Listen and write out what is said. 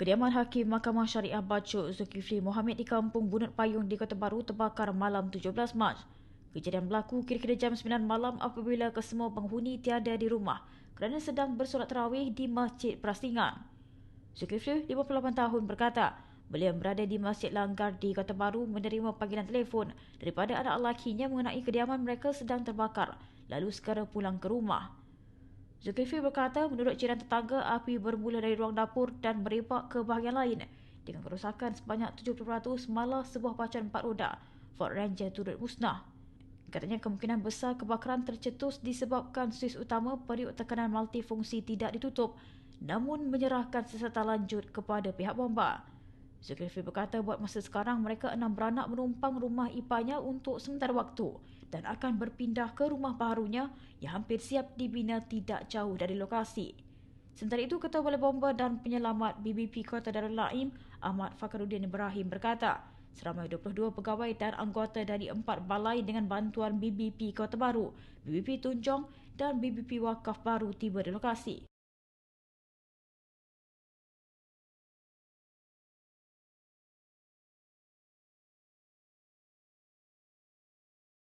Kediaman Hakim Mahkamah Syariah Bacuk Zulkifli Mohammed di Kampung Bunut Payung di Kota Baru terbakar malam 17 Mac. Kejadian berlaku kira-kira jam 9 malam apabila kesemua penghuni tiada di rumah kerana sedang bersolat terawih di Masjid Prasingan. Zulkifli, 58 tahun, berkata beliau berada di Masjid Langgar di Kota Baru menerima panggilan telefon daripada anak lakinya mengenai kediaman mereka sedang terbakar lalu segera pulang ke rumah. Zulkifli berkata menurut jiran tetangga api bermula dari ruang dapur dan merebak ke bahagian lain dengan kerosakan sebanyak 70% malah sebuah pacuan empat roda Ford Ranger turut musnah. Katanya kemungkinan besar kebakaran tercetus disebabkan suis utama periuk tekanan multifungsi tidak ditutup namun menyerahkan seserta lanjut kepada pihak bomba. Zulkifli berkata buat masa sekarang mereka enam beranak menumpang rumah ipanya untuk sementara waktu dan akan berpindah ke rumah barunya yang hampir siap dibina tidak jauh dari lokasi. Sementara itu, Ketua Balai Bomba dan Penyelamat BBP Kota Darul Naim, Ahmad Fakaruddin Ibrahim berkata, seramai 22 pegawai dan anggota dari empat balai dengan bantuan BBP Kota Baru, BBP Tunjong dan BBP Wakaf Baru tiba di lokasi.